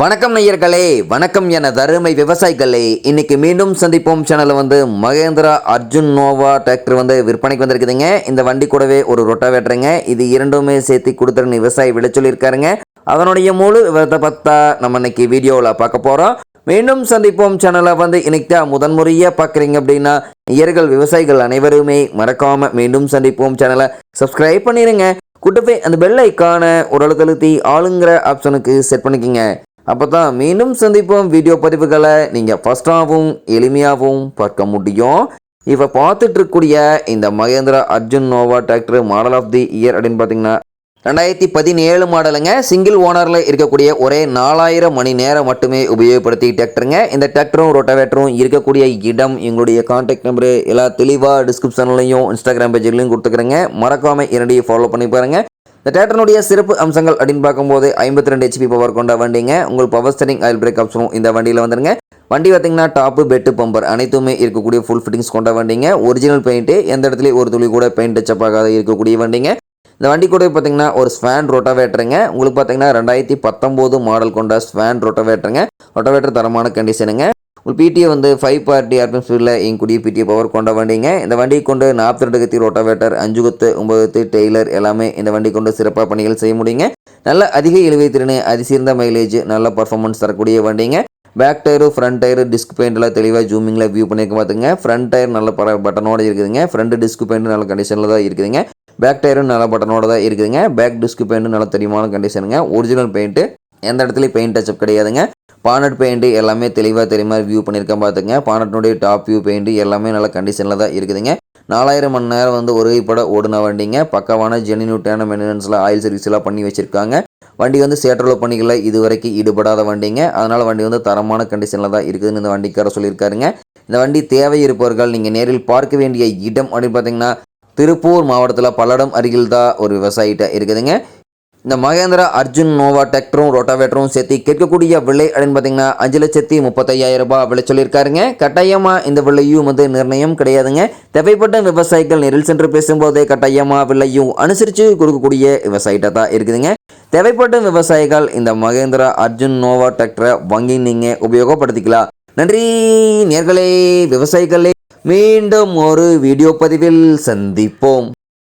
வணக்கம் நேயர்களே வணக்கம் என தருமை விவசாயிகளே. இன்னைக்கு மீண்டும் சந்திப்போம். சேனலில் வந்து மகேந்திரா அர்ஜுன் நோவா டிராக்டர் வந்து விற்பனைக்கு வந்திருக்குதுங்க. இந்த வண்டி கூடவே ஒரு ரொட்டாவேட்டருங்க இது இரண்டுமே சேர்த்து கொடுத்துருன்னு விவசாயி விட சொல்லியிருக்காருங்க. அதனுடைய முழு விவரத்தை பார்த்தா நம்ம இன்னைக்கு வீடியோவில் பார்க்க போகிறோம் மீண்டும் சந்திப்போம். சேனலை வந்து இன்னைக்கு தான் முதன்முறையாக பார்க்குறீங்க அப்படின்னா இயர்கள் விவசாயிகள் அனைவருமே மறக்காமல் மீண்டும் சந்திப்போம். சேனலை சப்ஸ்கிரைப் பண்ணிடுங்க கூட்டவே அந்த பெல் ஐக்கான ஒரு அழுத்தழுத்தி ஆளுங்கிற ஆப்ஷனுக்கு செட் பண்ணிக்கோங்க. அப்போ தான் மீண்டும் சந்திப்போம் வீடியோ பதிவுகளை. நீங்கள் ஃபஸ்ட்டாகவும் எளிமையாகவும் பார்க்க முடியும். இப்போ பார்த்துட்டு இருக்கக்கூடிய இந்த Mahindra Arjun Nova tractor model of the year அப்படின்னு பார்த்தீங்கன்னா ரெண்டாயிரத்தி பதினேழு மாடலுங்க. சிங்கிள் ஓனரில் இருக்கக்கூடிய ஒரே நாலாயிரம் மணி நேரம் மட்டுமே உபயோகப்படுத்தி டிராக்டருங்க இந்த டிராக்டரும் ரொட்டவேட்டரும் இருக்கக்கூடிய இடம் எங்களுடைய கான்டாக்ட் நம்பரு எல்லா தெளிவாக டிஸ்கிரிப்ஷன்லையும் இன்ஸ்டாகிராம் பேஜ்லையும் கொடுத்துக்கிறேங்க. மறக்காமல் இரண்டையும் ஃபாலோ பண்ணி பாருங்க. இந்த டேட்டனுடைய சிறப்பு அம்சங்கள் அப்படின்னு பார்க்கும்போது ஐம்பத்தி ரெண்டு ஹெச்பி பவர் கொண்ட வண்டிங்க. உங்களுக்கு பவர் ஸ்டரிங் ஆயில் பிரேக் ஆப்ஷனும் இந்த வண்டியில் வந்துருங்க. வண்டி பார்த்தீங்கன்னா டாப்பு பெட்டு பம்பர் அனைத்துமே இருக்கக்கூடிய ஃபுல் ஃபிட்டிங்ஸ் கொண்ட வண்டிங்க. ஒரிஜினல் பெயிண்ட்டு எந்த இடத்துலையும் ஒரு துளி கூட பெயிண்ட் டச்சப் ஆகாத இருக்கக்கூடிய வண்டிங்க. இந்த வண்டி கூட பார்த்தீங்கன்னா ஒரு ஸ்வேன் ரொட்டவேட்டருங்க உங்களுக்கு பார்த்தீங்கன்னா ரெண்டாயிரத்தி பத்தொம்போது மாடல் கொண்ட ஸ்வேன் ரொட்டவேட்டருங்க ரொட்டவேட்டர் தரமான கண்டிஷனுங்க உங்களுக்கு பிடிஏ வந்து ஃபைவ் பார்ட்டி ஆர்பிஎம் ஸ்பீடில் இயங்கக்கூடிய பிடிஏ பவர் கொண்ட வண்டிங்க. இந்த வண்டியை கொண்டு நாற்பத்தி ரெண்டு கத்தி ரோட்டாவேட்டர் அஞ்சு கொத்து ஒன்பது குத்து டெய்லர் எல்லாமே இந்த வண்டி கொண்டு சிறப்பாக பணிகள் செய்ய முடியுங்க. நல்ல அதிக இழுவை திறன் அதிசிறந்த மைலேஜ் நல்ல பர்ஃபார்மன்ஸ் தரக்கூடிய வண்டிங்க. Back tyre front tyre disc பெயிண்ட்லாம் தெளிவாக ஜூமிங்கில் வியூ பண்ணியிருக்க பார்த்துங்க ஃப்ரண்ட் டயர் நல்ல பர பட்டனோட இருக்குதுங்க. ஃப்ரண்ட் டிஸ்க் பெயிண்ட் நல்ல கண்டிஷனில் தான் இருக்குதுங்க. பேக் டயரும் நல்ல பட்டனோட தான் இருக்குதுங்க. பேக் டிஸ்க் பெயிண்ட்டும் நல்ல தெரியுமான கண்டிஷனுங்க ஒரிஜினல் பெயிண்ட்டு எந்த இடத்துலையும் பெயிண்ட் டச்சப் கிடையாதுங்க. பானட் பெயிண்ட் எல்லாமே தெளிவாக தெரியுமா வியூ பண்ணியிருக்கேன் பார்த்துங்க பானட்னுடைய டாப் வியூ பெயிண்ட் எல்லாமே நல்ல கண்டிஷனில் தான் இருக்குதுங்க. நாலாயிரம் மணி நேரம் வந்து ஒரு பட ஓடுன வண்டிங்க. பக்கமான ஜெனினியூட்டான மெயின்டெனன்ஸில் ஆயில் சர்வீஸ்லாம் பண்ணி வச்சுருக்காங்க. வண்டி வந்து சேற்றலோ பணிகளில் இது வரைக்கும் ஈடுபடாத வண்டிங்க. அதனால் வண்டி வந்து தரமான கண்டிஷனில் தான் இருக்குதுன்னு இந்த வண்டிக்கார சொல்லியிருக்காருங்க. இந்த வண்டி தேவை இருப்பவர்கள் நீங்கள் நேரில் பார்க்க வேண்டிய இடம் அப்படின்னு பார்த்தீங்கன்னா திருப்பூர் மாவட்டத்தில் பல்லடம் அருகில் தான் ஒரு விவசாயிட்ட இருக்குதுங்க. இந்த மகேந்திரா அர்ஜுன் நோவா டிராக்டரும் ரோட்டாவேட்டரும் சேர்த்து கேட்கக்கூடிய விலை அப்படின்னு பார்த்தீங்கன்னா அஞ்சு லட்சத்தி முப்பத்தையாயிரம் ரூபாய் விலை சொல்லியிருக்காருங்க. கட்டாயமாக இந்த விலையும் வந்து நிர்ணயம் கிடையாதுங்க. தேவைப்பட்ட விவசாயிகள் நேரில் சென்று பேசும்போதே கட்டாயமாக விலையும் அனுசரித்து கொடுக்கக்கூடிய விவசாயிட்ட தான் இருக்குதுங்க. தேவைப்பட்ட விவசாயிகள் இந்த மகேந்திரா அர்ஜுன் நோவா டிராக்டரை வாங்கி நீங்கள் உபயோகப்படுத்திக்கலாம். நன்றி நேர்களே விவசாயிகளே. மீண்டும் ஒரு வீடியோ பதிவில் சந்திப்போம்.